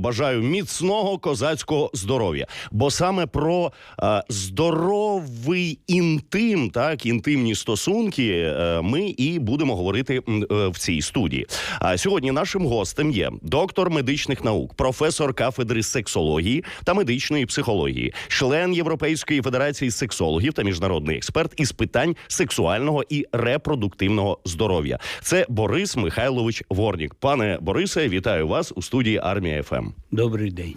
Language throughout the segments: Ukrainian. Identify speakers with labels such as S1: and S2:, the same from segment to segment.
S1: бажаю міцного козацького здоров'я. Бо саме про е, здоровий інтим, так інтимні стосунки, е, ми і будемо говорити е, в цій студії. А сьогодні нашим гостем є доктор медичних наук, професор кафедри сексології та медичної психології, член Європейської федерації сексологів та міжнародний експерт із питань сексуального і репродуктивного здоров'я. Це Борис Михайлович Ворнік. Пане Борисе, вітаю вас у студії Армія ФМ.
S2: Добрий день.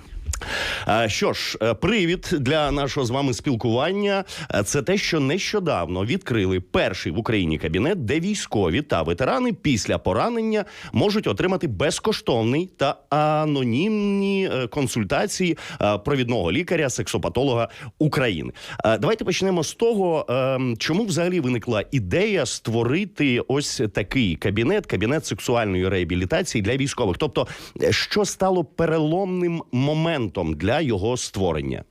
S1: А, Що ж, е, привід для нашого з вами спілкування е, це те, що нещодавно відкрили перший в Україні кабінет, де військові та ветерани після поранення можуть отримати безкоштовний та анонімні е, консультації е, провідного лікаря, сексопатолога України. Е, Давайте почнемо з того, е, чому взагалі виникла ідея створити ось такий кабінет, кабінет сексуальної реабілітації для військових. Тобто, е, що стало переломним моментом для його створення?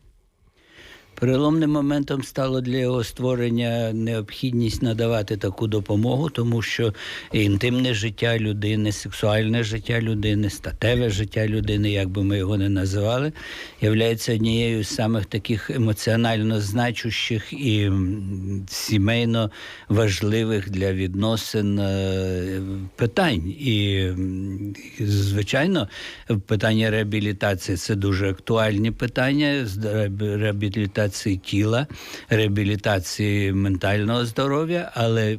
S2: Переломним моментом стало для його створення необхідність надавати таку допомогу, тому що інтимне життя людини, сексуальне життя людини, статеве життя людини, як би ми його не називали, являється однією з самих таких емоціонально значущих і сімейно важливих для відносин е, питань. І, звичайно, питання реабілітації це дуже актуальні питання. З реабі- реабілітації тіла, реабілітації ментального здоров'я, але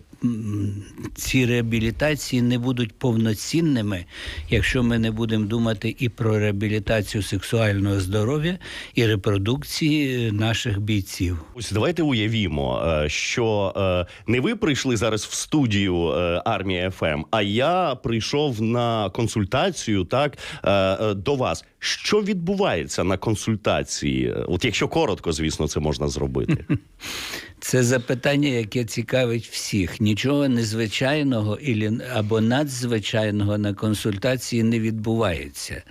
S2: ці реабілітації не будуть повноцінними, якщо ми не будемо думати і про реабілітацію сексуального здоров'я і репродукції наших бійців.
S1: Ось давайте уявімо, е, що е, не ви прийшли зараз в студію е, армія ФМ, а я прийшов на консультацію так е, е, до вас. Що відбувається на консультації? От якщо коротко, звісно, це можна зробити.
S2: Це запитання, яке цікавить всіх. Нічого незвичайного або надзвичайного на консультації не відбувається.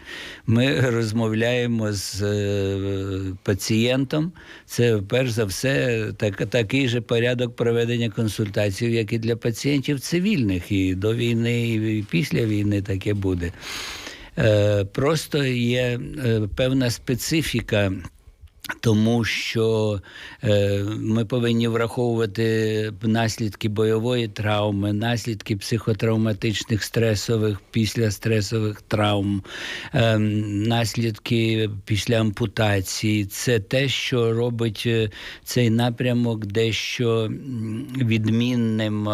S2: Ми розмовляємо з е, пацієнтом. Це перш за все так, такий же порядок проведення консультацій, як і для пацієнтів цивільних. І до війни, і після війни таке буде. Е, Просто є е, певна специфіка. Тому що е, ми повинні враховувати наслідки бойової травми, наслідки психотравматичних стресових, післястресових травм, е, наслідки після ампутації. Це те, що робить е, цей напрямок дещо відмінним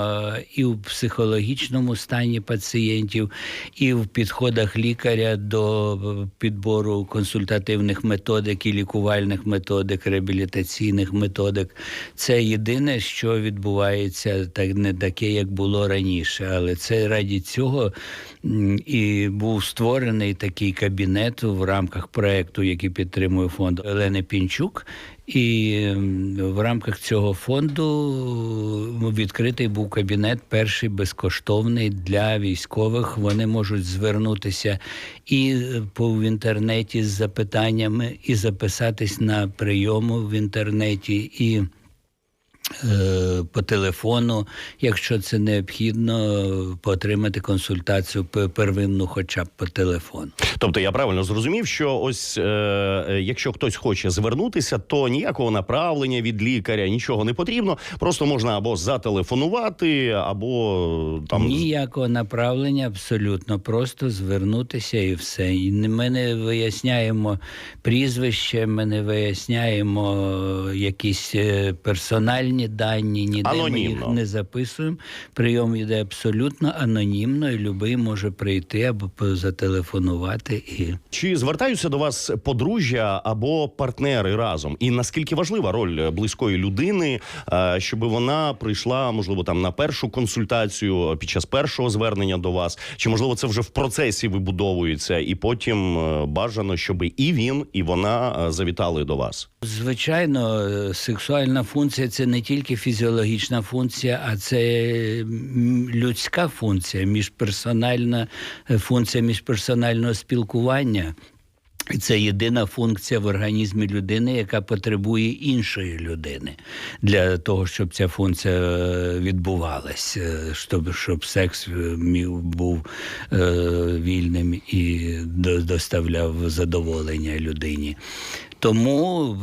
S2: і в психологічному стані пацієнтів, і в підходах лікаря до підбору консультативних методик і лікувальних методик, реабілітаційних методик. Це єдине, що відбувається так не таке, як було раніше. Але це раді цього і був створений такий кабінет в рамках проекту, який підтримує фонд Олени Пінчук. І в рамках цього фонду м, відкритий був кабінет, перший безкоштовний для військових. Вони можуть звернутися і е, по в інтернеті з запитаннями, і записатись на прийому в інтернеті, і по телефону, якщо це необхідно, отримати консультацію первинну, хоча б по телефону.
S1: Тобто я правильно зрозумів, що ось е, е, якщо хтось хоче звернутися, то ніякого направлення від лікаря, нічого не потрібно. Просто можна або зателефонувати, або там
S2: Ніякого направлення, абсолютно просто звернутися і все. І ми не виясняємо прізвище, ми не виясняємо е, якісь е, персональні дані, ніде ми їх не записуємо. Прийом йде абсолютно анонімно, і будь-який може прийти або зателефонувати. І
S1: Чи звертаються до вас подружжя або партнери разом? І наскільки важлива роль близької людини, е, щоб вона прийшла, можливо, там на першу консультацію під час першого звернення до вас? Чи можливо це вже в процесі вибудовується, і потім е, бажано, щоб і він, і вона е, завітали до вас?
S2: Звичайно, е, сексуальна функція це не тільки фізіологічна функція, а це людська функція, міжперсональна е, функція міжперсонального спілкування. І це єдина функція в організмі людини, яка потребує іншої людини для того, щоб ця функція е, відбувалася, щоб, щоб секс е, був е, вільним і доставляв задоволення людині. Тому,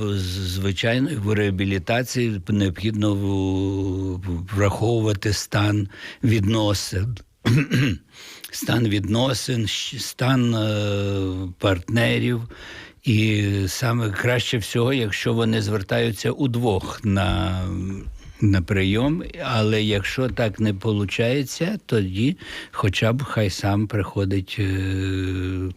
S2: звичайно, в реабілітації необхідно враховувати стан відносин. стан відносин, стан е, партнерів. І саме краще всього, якщо вони звертаються удвох на, на прийом. Але якщо так не виходить, тоді хоча б хай сам приходить е,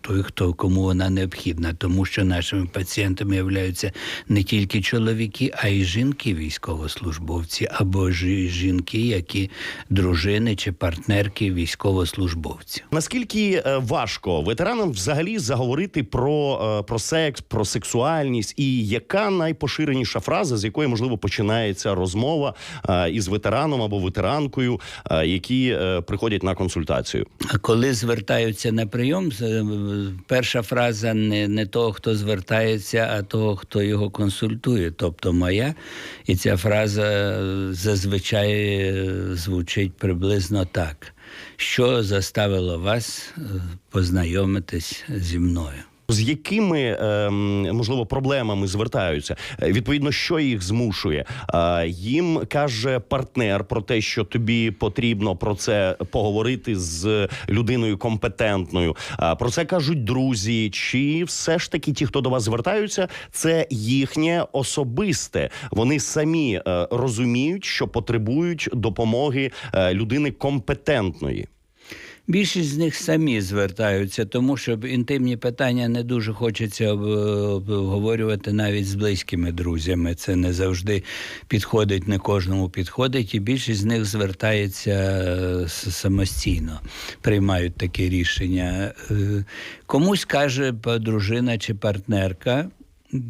S2: той, хто кому вона необхідна, тому що нашими пацієнтами являються не тільки чоловіки, а й жінки, військовослужбовці, або жі- жінки, які дружини чи партнерки військовослужбовців.
S1: Наскільки е, важко ветеранам взагалі заговорити про, е, про секс, про сексуальність, і яка найпоширеніша фраза, з якої можливо починається розмова із ветераном або ветеранкою, е, які е, приходять на консультацію?
S2: А коли звертаються на прийом, е, перша фраза не, не того, хто звертається, а того, хто його консультує, тобто моя. І ця фраза е, зазвичай е, звучить приблизно так: що заставило вас е, познайомитись зі мною?
S1: З якими ем, можливо проблемами звертаються? Е, Відповідно, що їх змушує? Е, Їм каже партнер про те, що тобі потрібно про це поговорити з людиною компетентною. А Про це кажуть друзі. Чи все ж таки ті, хто до вас звертаються, це їхнє особисте? Вони самі е, розуміють, що потребують допомоги е, людини компетентної.
S2: Більшість з них самі звертаються, тому що інтимні питання не дуже хочеться обговорювати навіть з близькими друзями. Це не завжди підходить, не кожному підходить, і більшість з них звертається е, самостійно, приймають таке рішення. Е, Комусь каже дружина чи партнерка.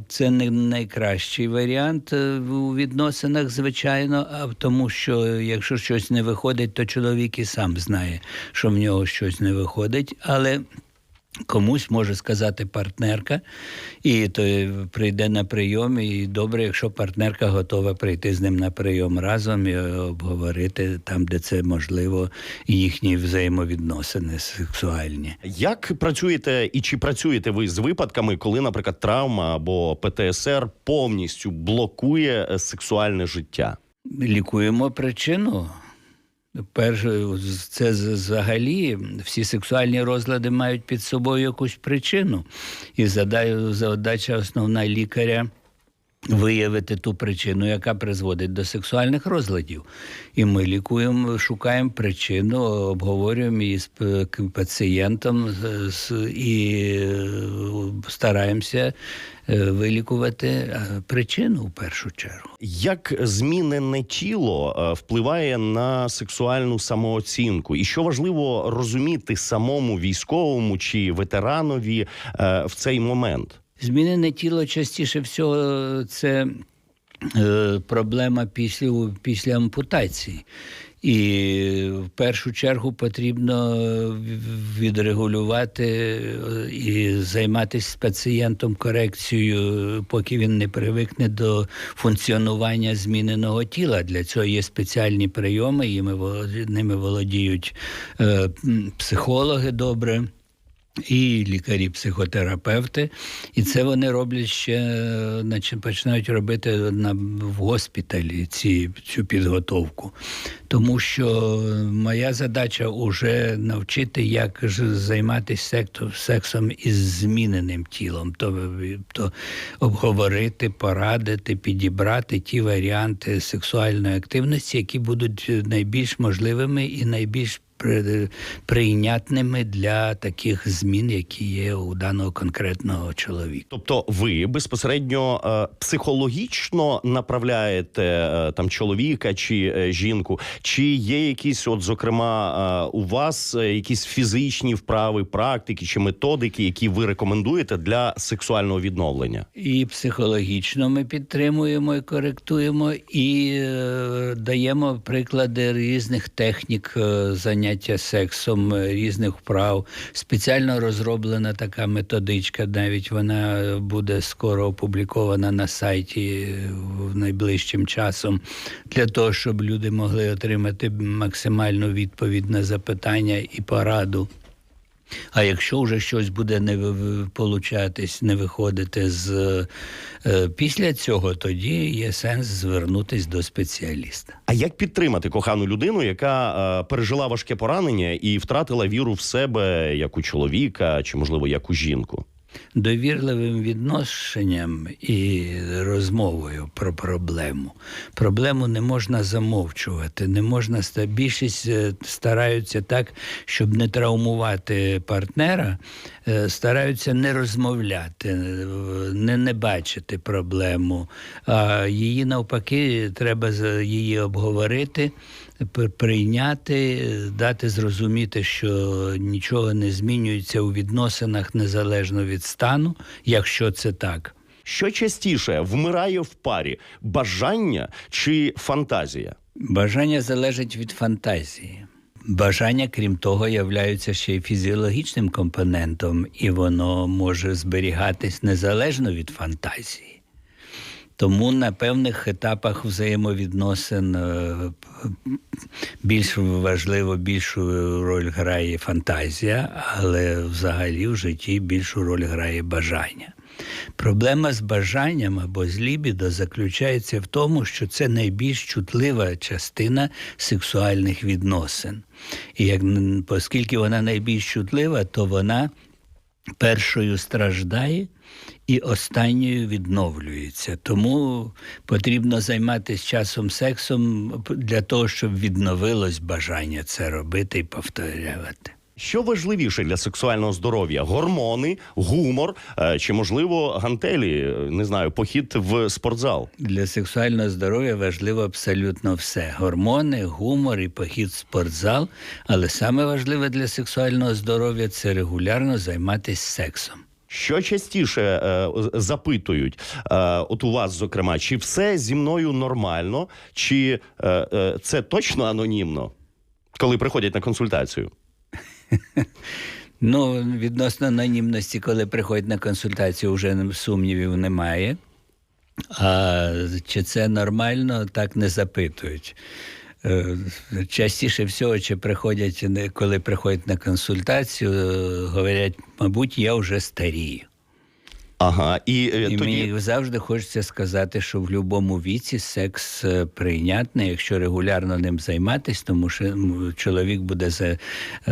S2: Це не найкращий варіант е, у відносинах, звичайно, а тому, що якщо щось не виходить, то чоловік і сам знає, що в нього щось не виходить. Але комусь може сказати партнерка, і то прийде на прийом. І добре, якщо партнерка готова прийти з ним на прийом разом і обговорити там, де це можливо, їхні взаємовідносини сексуальні.
S1: Як працюєте і чи працюєте ви з випадками, коли, наприклад, травма або ПТСР повністю блокує сексуальне життя?
S2: лікуємо причину. Перше, це взагалі всі сексуальні розлади мають під собою якусь причину. І зада- задача основна лікаря виявити ту причину, яка призводить до сексуальних розладів. І ми лікуємо, шукаємо причину, обговорюємо її з пацієнтом і е, стараємося вилікувати е, причину в першу чергу.
S1: Як змінене тіло е, впливає на сексуальну самооцінку? І що важливо розуміти самому військовому чи ветеранові е, в цей момент?
S2: Змінене тіло частіше всього це е, проблема після, після ампутації. І в першу чергу потрібно відрегулювати е, і займатися з пацієнтом корекцією, поки він не привикне до функціонування зміненого тіла. Для цього є спеціальні прийоми, і ними володіють е, психологи добре. І лікарі-психотерапевти, і це вони роблять ще, е, починають робити на в госпіталі ці цю підготовку. Тому що моя задача вже навчити, як займатися сексом із зміненим тілом, то, то обговорити, порадити, підібрати ті варіанти сексуальної активності, які будуть найбільш можливими і найбільш прийнятними для таких змін, які є у даного конкретного чоловіка.
S1: Тобто, ви безпосередньо е, психологічно направляєте е, там чоловіка чи е, жінку, чи є якісь, от зокрема, у вас якісь фізичні вправи, практики чи методики, які ви рекомендуєте для сексуального відновлення?
S2: І психологічно ми підтримуємо і коректуємо, і даємо приклади різних технік занять заняття сексом, е, різних вправ. Спеціально розроблена така методичка, навіть вона буде скоро опублікована на сайті е, в найближчим часом, для того, щоб люди могли отримати максимальну відповідь на запитання і пораду. А якщо вже щось буде не получатись, не виходити з е, після цього, тоді є сенс звернутися до спеціаліста.
S1: А як підтримати кохану людину, яка е, пережила важке поранення і втратила віру в себе як у чоловіка, чи можливо як у жінку?
S2: Довірливим відношенням і розмовою про проблему. Проблему не можна замовчувати, не можна більшість е, стараються так, щоб не травмувати партнера, е, стараються не розмовляти, е, не, не бачити проблему. А її навпаки, треба її обговорити. Прийняти, дати зрозуміти, що нічого не змінюється у відносинах незалежно від стану, якщо це так.
S1: Що частіше вмирає в парі бажання чи фантазія?
S2: Бажання залежить від фантазії. Бажання, крім того, являються ще й фізіологічним компонентом, і воно може зберігатись незалежно від фантазії. Тому на певних етапах взаємовідносин е, більш важливо, більшу роль грає фантазія, але взагалі в житті більшу роль грає бажання. Проблема з бажанням або з лібідо заключається в тому, що це найбільш чутлива частина сексуальних відносин. І як, оскільки вона найбільш чутлива, то вона першою страждає і останньою відновлюється. Тому потрібно займатися часом сексом для того, щоб відновилось бажання це робити і повторювати.
S1: Що важливіше для сексуального здоров'я? Гормони, гумор е, чи можливо гантелі? Не знаю, похід в спортзал?
S2: Для сексуального здоров'я важливо абсолютно все: гормони, гумор і похід в спортзал. Але саме важливе для сексуального здоров'я це регулярно займатися сексом.
S1: Що частіше е, запитують, е, от у вас, зокрема, чи все зі мною нормально, чи е, е, це точно анонімно, коли приходять на консультацію?
S2: Ну, відносно анонімності, коли приходять на консультацію, вже сумнівів немає. А чи це нормально, так не запитують. Е, Частіше всього, чи приходять, коли приходять на консультацію, говорять, мабуть, я вже старію.
S1: Ага, і, е,
S2: І
S1: тоді
S2: мені завжди хочеться сказати, що в будь-якому віці секс е, прийнятний, якщо регулярно ним займатися, тому що чоловік буде за-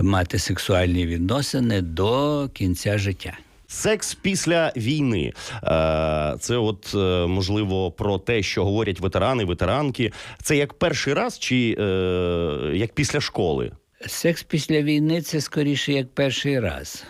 S2: мати сексуальні відносини до кінця життя.
S1: секс після війни. Е, це, от е, можливо, про те, що говорять ветерани, ветеранки. Це як перший раз, чи е, як після школи?
S2: Секс після війни це скоріше як перший раз.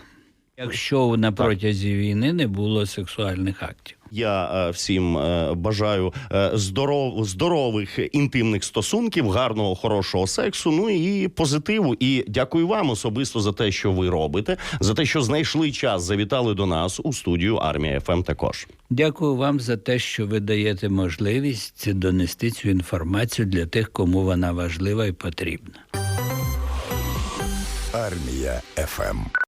S2: Якщо на протязі війни не було сексуальних актів.
S1: Я е, всім е, бажаю е, здоров, здорових інтимних стосунків, гарного, хорошого сексу. Ну і позитиву. І дякую вам особисто за те, що ви робите, за те, що знайшли час, завітали до нас у студію Армія ФМ. Також
S2: Дякую вам за те, що ви даєте можливість донести цю інформацію для тих, кому вона важлива і потрібна.
S3: Армія ФМ.